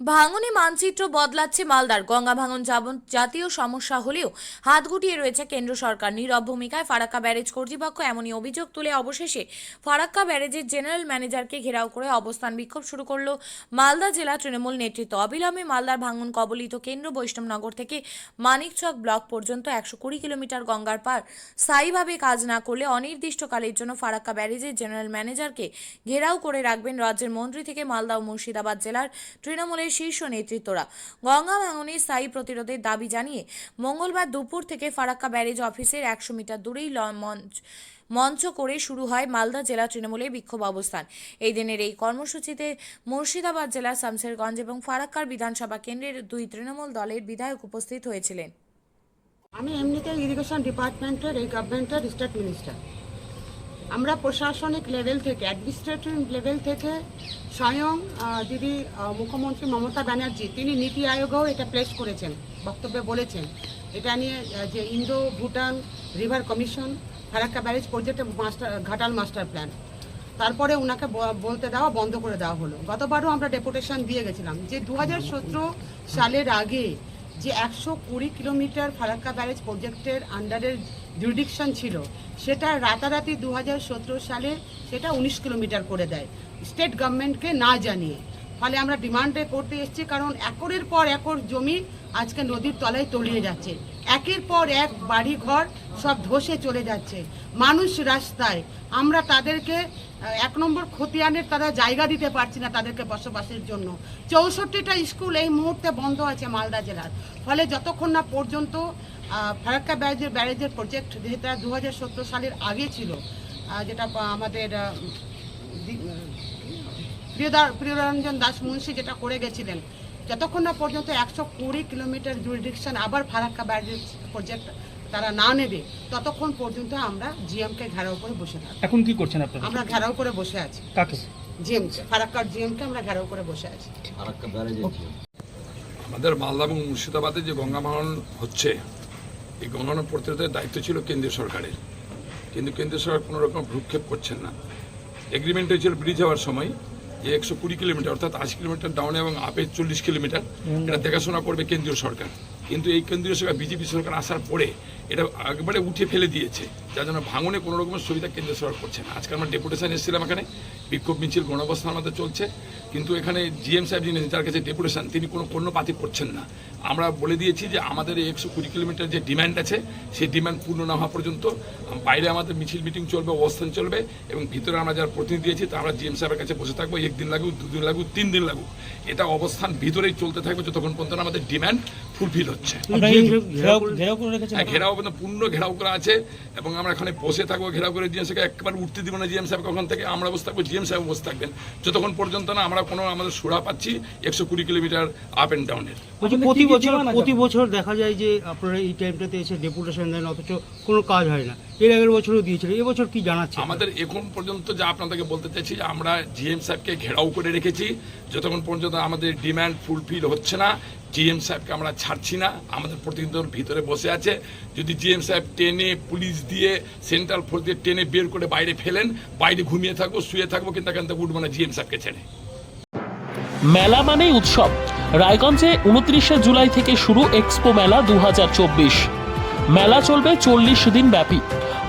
ভাঙনে মানচিত্র বদলাচ্ছে মালদার গঙ্গা ভাঙন যাব- জাতীয় সমস্যা হলেও হাত গুটিয়ে রয়েছে কেন্দ্র সরকার। নীরব ভূমিকায় ফারাক্কা ব্যারেজ কর্তৃপক্ষ এমনই অভিযোগ তুলে। অবশেষে ফারাক্কা ব্যারেজের জেনারেল ম্যানেজারকে ঘেরাও করে অবস্থান বিক্ষোভ শুরু করল মালদা জেলা তৃণমূল নেতৃত্ব। অবিলম্বে মালদার ভাঙন কবলিত কেন্দ্র বৈষ্ণবনগর থেকে মানিকচক ব্লক পর্যন্ত একশো কুড়ি কিলোমিটার গঙ্গার পার। স্থায়ীভাবে কাজ না করলে অনির্দিষ্টকালের জন্য ফারাক্কা ব্যারেজের জেনারেল ম্যানেজারকে ঘেরাও করে রাখবেন রাজ্যের মন্ত্রী থেকে মালদা ও মুর্শিদাবাদ জেলার তৃণমূলের শীর্ষ নেতৃত্বরা। গঙ্গা ভাঙনে স্থায়ী প্রতিরোধের দাবি জানিয়ে মঙ্গলবার দুপুর থেকে ফারাক্কা ব্যারেজ অফিসের একশো মিটার দূরেই মঞ্চ মঞ্চ করে শুরু হয় মালদা জেলা তৃণমূলের বিক্ষোভ অবস্থান। এই দিনের এই কর্মসূচিতে মুর্শিদাবাদ জেলার শামসেরগঞ্জ এবং ফারাক্কার বিধানসভা কেন্দ্রের দুই তৃণমূল দলের বিধায়ক উপস্থিত হয়েছিলেন। আমি এমনিতে ইরিগেশন ডিপার্টমেন্টের এই গভর্নমেন্টের স্টেট মিনিস্টার আমরা প্রশাসনিক লেভেল থেকে অ্যাডমিনিস্ট্রেটিভ লেভেল থেকে স্বয়ং দিদি মুখ্যমন্ত্রী মমতা ব্যানার্জি, তিনি নীতি আয়োগেও এটা প্লেস করেছেন, বক্তব্যে বলেছেন। এটা নিয়ে যে Indo Bhutan river commission, Farakka barrage প্রজেক্টের মাস্টার ঘাটাল মাস্টার প্ল্যান তারপরে ওনাকে বলতে দেওয়া বন্ধ করে দেওয়া হলো। গতবারও আমরা ডেপুটেশন দিয়ে গেছিলাম। যে দু হাজার সতেরো সালের আগে যে একশো কুড়ি কিলোমিটার ফারাক্কা ব্যারেজ প্রজেক্টের আন্ডারের জুরিডিকশন ছিল, সেটা রাতারাতি দু হাজার সতেরো সালে সেটা উনিশ কিলোমিটার করে দেয়। স্টেট গভর্নমেন্টকে না জানিয়ে। ফলে আমরা ডিমান্ডে করতে এসেছি কারণ একরের পর একর জমি আজকে নদীর তলায় তলিয়ে যাচ্ছে। একের পর এক বাড়ি ঘর সব ধসে চলে যাচ্ছে। মানুষ রাস্তায়, আমরা তাদেরকে এক নম্বর খতিয়ানের তারা জায়গা দিতে পারছি না তাদেরকে বসবাসের জন্য। চৌষট্টিটা স্কুল এই মুহূর্তে বন্ধ আছে মালদা জেলার। ফলে যতক্ষণ না পর্যন্ত ফারাক্কা ব্যারেজের ব্যারেজের প্রজেক্ট যেটা দু সালের আগে ছিল যেটা আমাদের আহ, প্রিয়দা- প্রিয়রঞ্জন দাস মুন্সি যেটা করে গেছিলেন যতক্ষণ না পর্যন্ত একশো কুড়ি কিলোমিটার জুরিডিকশন আবার ফারাক্কা ব্যারেজ প্রজেক্ট তারা না নেবে ততক্ষণ পর্যন্ত আমরা জিএমকে ঘেরাও করে বসে থাকি এখন কি করছেন আপনারা? আমরা ঘেরাও করে বসে আছি। কাকে? জিএম ফারাক্কার জিএমকে আমরা ঘেরাও করে বসে আছি। আমাদের মালদা এবং মুর্শিদাবাদে যে গঙ্গা হচ্ছে এই ভাঙন প্রতিরোধের দায়িত্ব ছিল কেন্দ্রীয় সরকারের। কিন্তু কেন্দ্রীয় সরকার কোনো রকম ভ্রুক্ষেপ করছেন না। এগ্রিমেন্ট হয়েছিল ব্রিজ হওয়ার সময় যে একশো কুড়ি কিলোমিটার অর্থাৎ আশি কিলোমিটার ডাউনে এবং আপে চল্লিশ কিলোমিটার এটা দেখাশোনা করবে কেন্দ্রীয় সরকার। কিন্তু এই কেন্দ্রীয় সরকার বিজেপি সরকার আসার পরে এটা একবারে উঠে ফেলে দিয়েছে। যার জন্য ভাঙনে কোনো রকমের সুবিধা কেন্দ্রীয় সরকার করছে না। আজকে আমরা ডেপুটেশন এসেছিলাম এখানে। বিক্ষোভ মিছিল গণঅবস্থান আমাদের চলছে। কিন্তু এখানে জিএম সাহেব যিনি যার কাছে ডেপুটেশন তিনি কোনো পণ্যপাতি করছেন না। আমরা বলে দিয়েছি যে আমাদের এই একশো কুড়ি কিলোমিটার যে ডিমান্ড আছে সেই ডিমান্ড পূর্ণ না হওয়া পর্যন্ত বাইরে আমাদের মিছিল মিটিং চলবে অবস্থান চলবে এবং ভিতরে আমরা যারা প্রতিনিধি দিয়েছি তা আমরা জিএম সাহেবের কাছে বসে থাকব একদিন লাগুক দুদিন লাগুক তিন দিন লাগুক। এটা অবস্থান ভিতরেই চলতে থাকবে যতক্ষণ পর্যন্ত আমাদের ডিমান্ড ফুলফিল হচ্ছে। ঘেরাও হ্যাঁ, ঘেরাও মানে পূর্ণ ঘেরাও করা আছে এবং আমরা এখানে বসে থাকব ঘেরাও করে জিএম সাহেবকে একবার উঠতে দিব না জিএম সাহেব ওখান থেকে আমরা বসে থাকব। জিএম সাহেব বসে থাকবেন। যতক্ষণ পর্যন্ত না আমরা কোনো আমাদের সুরা পাচ্ছি একশো কুড়ি কিলোমিটার আপ অ্যান্ড ডাউনের প্রতি বছর প্রতি বছর দেখা যায় যে আপনারা এই টাইমটাতে এসে ডেপুটেশন দেন অথচ কোনো কাজ হয় না। এর আগের বছরও দিয়েছিলেন এবছর কি জানাচ্ছে? আমাদের এখন পর্যন্ত যা আপনাদেরকে বলতে চাইছি আমরা জিএম সাহেবকে ঘেরাও করে রেখেছি। যতক্ষণ পর্যন্ত আমাদের ডিমান্ড ফুলফিল হচ্ছে না জিএম সাহেবকে আমরা ছাড়ছি না, আমাদের প্রতিনিধি দল ভিতরে বসে আছে। যদি জিএম সাহেব টেনে পুলিশ দিয়ে সেন্ট্রাল ফোর্স দিয়ে টেনে বের করে বাইরে ফেলেন, বাইরে ঘুমিয়ে থাকব শুয়ে থাকব কিন্তু এখান উঠবো না জিএম সাহেবকে ছেড়ে। মেলা মানেই উৎসব। রায়গঞ্জে উনত্রিশে জুলাই থেকে শুরু এক্সপো মেলা দু হাজার চব্বিশ। মেলা চলবে চল্লিশ দিন ব্যাপী।